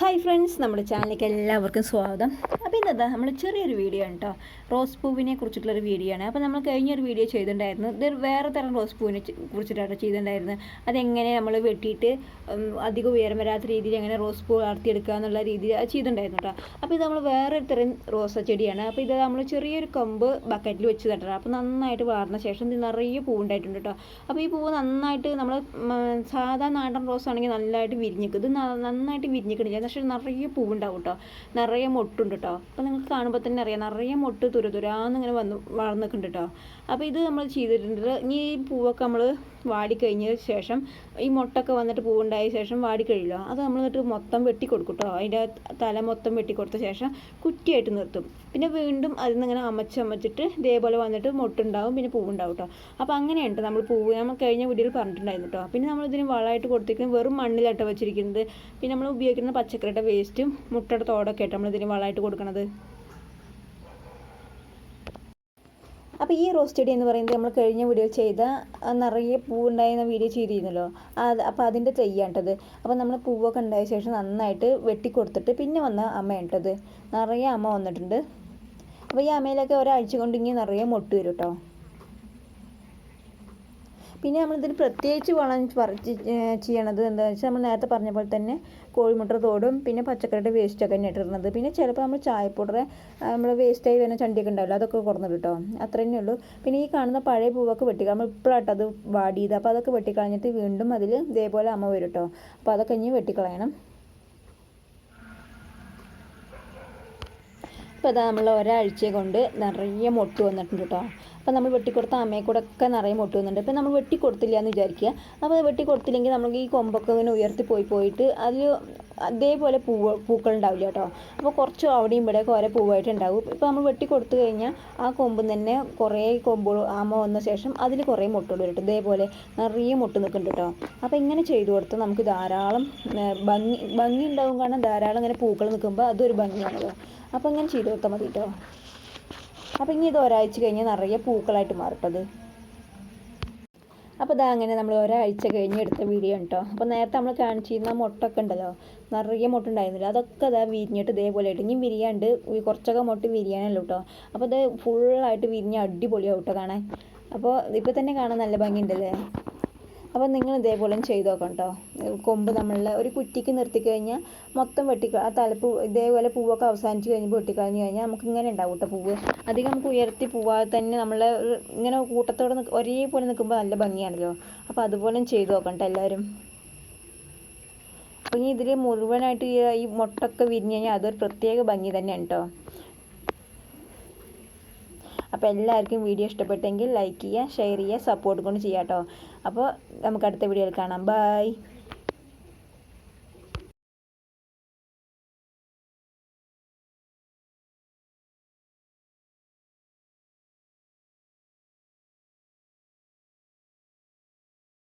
Hi friends നമ്മുടെ ചാനലിലേക്ക് എല്ലാവർക്കും സ്വാഗതം. അപ്പോൾ ഇന്നത്തെ നമ്മൾ ചെറിയൊരു വീഡിയോ ആണ് കേട്ടോ റോസ് പൂവിനെ കുറിച്ചിട്ടുള്ളൊരു വീഡിയോ ആണ്. അപ്പോൾ നമ്മൾ കഴിഞ്ഞൊരു വീഡിയോ ചെയ്തിട്ടുണ്ടായിരുന്നു. ഇത് വേറെ തരം റോസ് പൂവിനെ കുറിച്ചിട്ടാണ് ചെയ്തിട്ടുണ്ടായിരുന്നത്. അതെങ്ങനെ നമ്മൾ വെട്ടിയിട്ട് അധികം ഉയരം വരാത്ത രീതിയിൽ എങ്ങനെ റോസ് പൂ വളർത്തിയെടുക്കുക എന്നുള്ള രീതിയിൽ ചെയ്തിട്ടുണ്ടായിരുന്നു കേട്ടോ അപ്പോൾ ഇത് നമ്മൾ വേറെ തരം റോസ ചെടിയാണ്. അപ്പോൾ ഇത് നമ്മൾ ചെറിയൊരു കമ്പ് ബക്കറ്റിൽ വെച്ച് തട്ടണം അപ്പോൾ നന്നായിട്ട് വളർന്ന ശേഷം ഇത് നിറയെ പൂവുണ്ടായിട്ടുണ്ട് കേട്ടോ അപ്പോൾ ഈ പൂവ് നന്നായിട്ട് നമ്മൾ സാധാ നാടൻ റോസ് ആണെങ്കിൽ നല്ലതായിട്ട് വിരിഞ്ഞിക്കും. ഇത് നന്നായിട്ട് വിരിഞ്ഞിക്കണില്ല. പക്ഷേ നിറയെ പൂവുണ്ടാവും കേട്ടോ നിറയെ മൊട്ടുണ്ട് കേട്ടോ അപ്പോൾ നിങ്ങൾക്ക് കാണുമ്പോൾ തന്നെ അറിയാം. നിറയെ മൊട്ട് തുര തുരാന്നിങ്ങനെ വന്ന് വളർന്നിട്ടുണ്ട് കേട്ടോ അപ്പോൾ ഇത് നമ്മൾ ചെയ്തിട്ടുണ്ട്. ഇനി ഈ പൂവൊക്കെ നമ്മൾ വാടിക്കഴിഞ്ഞ ശേഷം ഈ മുട്ടൊക്കെ വന്നിട്ട് പൂവുണ്ടായ ശേഷം വാടിക്കഴിയില്ലോ. അത് നമ്മൾ എന്നിട്ട് മൊത്തം വെട്ടി കൊടുക്കും കേട്ടോ അതിന്റെ തല മൊത്തം വെട്ടി കൊടുത്ത ശേഷം കുറ്റിയായിട്ട് നിർത്തും. പിന്നെ വീണ്ടും അതിൽ നിന്ന് ഇങ്ങനെ അമച്ചമച്ചിട്ട് ഇതേപോലെ വന്നിട്ട് മുട്ടുണ്ടാവും പിന്നെ പൂവുണ്ടാവും കേട്ടോ അപ്പോൾ അങ്ങനെയുണ്ട്. നമ്മൾ പൂവ് നമ്മൾ കഴിഞ്ഞ വീഡിയോയിൽ പറഞ്ഞിട്ടുണ്ടായിരുന്നു കേട്ടോ പിന്നെ നമ്മൾ ഇതിന് വളമായിട്ട് കൊടുത്തിരിക്കുന്നത് വെറും മണ്ണിലട്ട വെച്ചിരിക്കുന്നത്. പിന്നെ നമ്മൾ ഉപയോഗിക്കുന്ന പച്ചക്കറിയുടെ വേസ്റ്റും മുട്ടയുടെ തോടൊക്കെ ആയിട്ട് നമ്മൾ ഇതിന് വളമായിട്ട് കൊടുക്കണത്. അപ്പോൾ ഈ റോസ് ചെടി എന്ന് പറയുന്നത് നമ്മൾ കഴിഞ്ഞ വീഡിയോ ചെയ്ത നിറയെ പൂവുണ്ടായിരുന്ന വീഡിയോ ചെയ്തിരുന്നല്ലോ. അത് അപ്പോൾ അതിന്റെ തെയ്യാണ്ടത് അപ്പോൾ നമ്മൾ പൂവൊക്കെ ഉണ്ടായ ശേഷം നന്നായിട്ട് വെട്ടി കൊടുത്തിട്ട് പിന്നെ വന്ന അമ്മയുണ്ടത് നിറയെ അമ്മ വന്നിട്ടുണ്ട്. അപ്പോൾ ഈ അമ്മയിലൊക്കെ ഒരാഴ്ച കൊണ്ട് ഇങ്ങനെ നിറയെ മൊട്ട് വരും കേട്ടോ പിന്നെ നമ്മളിതിൽ പ്രത്യേകിച്ച് വളം പറിച്ച് ചെയ്യണത് എന്താണെന്ന് വെച്ചാൽ നമ്മൾ നേരത്തെ പറഞ്ഞ പോലെ തന്നെ കോഴിമുട്ട തോടും പിന്നെ പച്ചക്കറിയുടെ വേസ്റ്റൊക്കെ തന്നെ ഇട്ടിരുന്നത് പിന്നെ ചിലപ്പോൾ നമ്മൾ ചായപ്പൗഡർ നമ്മൾ വേസ്റ്റായി വരുന്ന ചണ്ടിയൊക്കെ ഉണ്ടാവില്ല അതൊക്കെ കുറഞ്ഞിട്ട് കേട്ടോ അത്ര തന്നെ ഉള്ളൂ. പിന്നെ ഈ കാണുന്ന പഴയ പൂവൊക്കെ വെട്ടി നമ്മൾ ഇപ്പോഴാട്ടോ അത് വാടിയത്. അപ്പോൾ അതൊക്കെ വെട്ടിക്കളഞ്ഞിട്ട് വീണ്ടും അതിൽ ഇതേപോലെ അമ്മ വരും കേട്ടോ അപ്പോൾ അതൊക്കെ ഇനി വെട്ടിക്കളയണം. ഇപ്പോൾ അതാ നമ്മൾ ഒരാഴ്ച കൊണ്ട് നിറയെ മൊട്ട് വന്നിട്ടുണ്ട് കേട്ടോ അപ്പോൾ നമ്മൾ വെട്ടിക്കൊടുത്ത അമ്മയെ കൂടെ ഒക്കെ നിറയെ മുട്ടുന്നുണ്ട്. ഇപ്പോൾ നമ്മൾ വെട്ടിക്കൊടുത്തില്ല എന്ന് വിചാരിക്കുക. അപ്പോൾ അത് വെട്ടിക്കൊടുത്തില്ലെങ്കിൽ നമുക്ക് ഈ കൊമ്പൊക്കെ ഇങ്ങനെ ഉയർത്തി പോയി പോയിട്ട് അതിൽ അതേപോലെ പൂവ് പൂക്കൾ ഉണ്ടാവില്ല കേട്ടോ. അപ്പോൾ കുറച്ച് അവിടെയും ഇവിടെയൊക്കെ ഓരോ പൂവായിട്ട് ഉണ്ടാവും. ഇപ്പോൾ നമ്മൾ വെട്ടി കൊടുത്തു കഴിഞ്ഞാൽ ആ കൊമ്പ് തന്നെ കുറേ കൊമ്പുകൾ ആമ വന്ന ശേഷം അതിൽ കുറേ മുട്ടുകൾ വരും ഇതേപോലെ നിറയെ മുട്ട് നിൽക്കുന്നുണ്ട് കേട്ടോ. അപ്പോൾ ഇങ്ങനെ ചെയ്തു കൊടുത്ത് നമുക്ക് ധാരാളം ഭംഗി ഭംഗി ഉണ്ടാവും കാരണം ധാരാളം ഇങ്ങനെ പൂക്കൾ നിൽക്കുമ്പോൾ അതൊരു ഭംഗിയാണല്ലോ. അപ്പോൾ ഇങ്ങനെ ചെയ്ത് കൊടുത്താൽ മതി കേട്ടോ. അപ്പോൾ ഇനി ഇത് ഒരാഴ്ച കഴിഞ്ഞ് നിറയെ പൂക്കളായിട്ട് മാറട്ടത്. അപ്പോൾ ഇതാ അങ്ങനെ നമ്മൾ ഒരാഴ്ച കഴിഞ്ഞ് എടുത്ത വീഡിയോ കേട്ടോ അപ്പോൾ നേരത്തെ നമ്മൾ കാണിച്ചിരുന്ന മുട്ടൊക്കെ ഉണ്ടല്ലോ നിറയെ മുട്ട ഉണ്ടായിരുന്നില്ല അതൊക്കെ അതാ വിരിഞ്ഞിട്ട് ഇതേപോലെ ആയിട്ട് ഇനി വിരിയാണ്ട് കുറച്ചൊക്കെ മുട്ട വിരിയാനല്ലോ കേട്ടോ അപ്പോൾ ഇത് ഫുള്ളായിട്ട് വിരിഞ്ഞ് അടിപൊളിയാവും കേട്ടോ കാണാൻ. അപ്പോൾ ഇപ്പോൾ തന്നെ കാണാൻ നല്ല ഭംഗിയുണ്ടല്ലേ? അപ്പോൾ നിങ്ങൾ ഇതേപോലെ ചെയ്ത് നോക്കണം കേട്ടോ കൊമ്പ് നമ്മളുടെ ഒരു കുറ്റിക്ക് നിർത്തി കഴിഞ്ഞാൽ മൊത്തം വെട്ടി ആ തലപ്പ് ഇതേപോലെ പൂവൊക്കെ അവസാനിച്ച് കഴിഞ്ഞ് വെട്ടിക്കളഞ്ഞ് കഴിഞ്ഞാൽ നമുക്ക് ഇങ്ങനെ ഉണ്ടാവും കേട്ടോ പൂവ്. അധികം നമുക്ക് ഉയർത്തി പോവാതെ തന്നെ നമ്മൾ ഇങ്ങനെ കൂട്ടത്തോടെ ഒരേപോലെ നിൽക്കുമ്പോൾ നല്ല ഭംഗിയാണല്ലോ. അപ്പോൾ അതുപോലെ ചെയ്ത് നോക്കണം കേട്ടോ എല്ലാവരും. അപ്പോൾ ഇനി ഇതിൽ മുഴുവനായിട്ട് ഈ മുട്ടൊക്കെ വിരിഞ്ഞ് കഴിഞ്ഞാൽ അതൊരു പ്രത്യേക ഭംഗി തന്നെയാണ് കേട്ടോ അപ്പോൾ എല്ലാവർക്കും വീഡിയോ ഇഷ്ടപ്പെട്ടെങ്കിൽ ലൈക്ക് ചെയ്യുക ഷെയർ ചെയ്യുക സപ്പോർട്ട് കൊണ്ട് ചെയ്യാം കേട്ടോ അപ്പോൾ നമുക്ക് അടുത്ത വീഡിയോയിൽ കാണാം. ബൈ